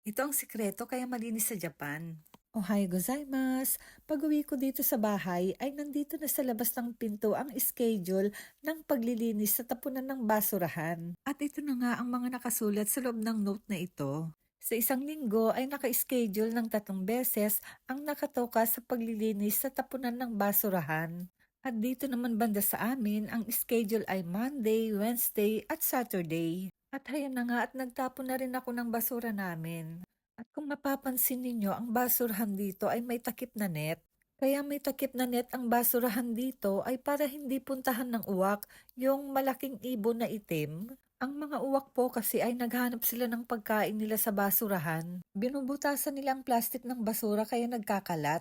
Ito ang sikreto kaya malinis sa Japan. Ohayo gozaimasu. Pag-uwi ko dito sa bahay ay nandito na sa labas ng pinto ang schedule ng paglilinis sa tapunan ng basurahan. At ito na nga ang mga nakasulat sa loob ng note na ito. Sa isang linggo ay naka-schedule ng tatlong beses ang nakatoka sa paglilinis sa tapunan ng basurahan. At dito naman banda sa amin, ang schedule ay Monday, Wednesday at Saturday. At hayan na nga at nagtapon na rin ako ng basura namin. At kung mapapansin ninyo, ang basurahan dito ay may takip na net. Kaya may takip na net ang basurahan dito ay para hindi puntahan ng uwak yung malaking ibon na itim. Ang mga uwak po kasi ay naghanap sila ng pagkain nila sa basurahan. Binubutasan nila ang plastic ng basura kaya nagkakalat.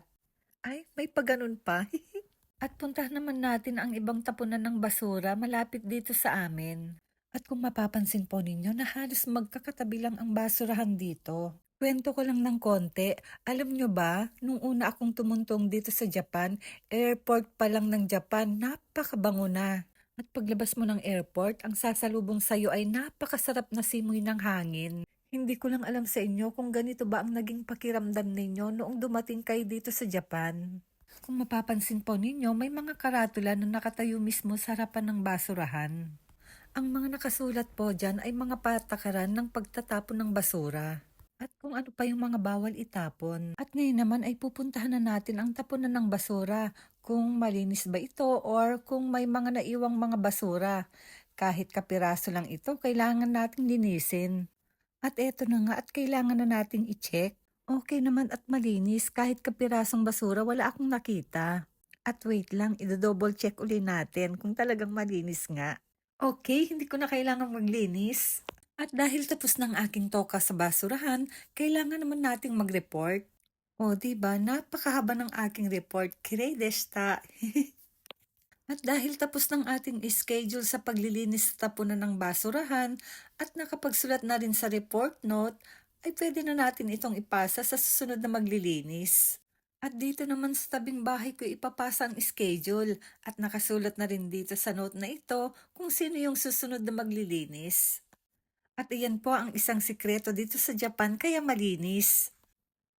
Ay, may paganon pa. At puntahan naman natin ang ibang tapunan ng basura malapit dito sa amin. At kung mapapansin po ninyo na halos magkakatabi lang ang basurahan dito. Kwento ko lang ng konti. Alam nyo ba, nung una akong tumuntong dito sa Japan, airport pa lang ng Japan, napakabango na. At paglabas mo ng airport, ang sasalubong sa'yo ay napakasarap na simoy ng hangin. Hindi ko lang alam sa inyo kung ganito ba ang naging pakiramdam ninyo noong dumating kayo dito sa Japan. Kung mapapansin po ninyo, may mga karatula na nakatayo mismo sa harapan ng basurahan. Ang mga nakasulat po dyan ay mga patakaran ng pagtatapon ng basura. At kung ano pa yung mga bawal itapon. At ngayon naman ay pupuntahan na natin ang tapunan ng basura. Kung malinis ba ito or kung may mga naiwang mga basura. Kahit kapiraso lang ito, kailangan nating linisin. At eto na nga at kailangan na nating i-check. Okay naman at malinis kahit kapirasong basura wala akong nakita. At wait lang, i-double check uli natin kung talagang malinis nga. Okay, hindi ko na kailangan maglinis. At dahil tapos ng aking toka sa basurahan, kailangan naman nating mag-report. O, di ba napakahaba ng aking report. Kirei at dahil tapos ng ating schedule sa paglilinis sa tapunan ng basurahan at nakapagsulat na rin sa report note, ay pwede na natin itong ipasa sa susunod na maglilinis. At dito naman sa tabing bahay ko ipapasa ang schedule at nakasulat na rin dito sa note na ito kung sino yung susunod na maglilinis. At iyan po ang isang sikreto dito sa Japan kaya malinis.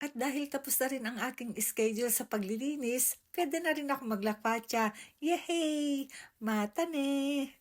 At dahil tapos na rin ang aking schedule sa paglilinis, pwede na rin ako maglakpatya. Yehey! Mata ne!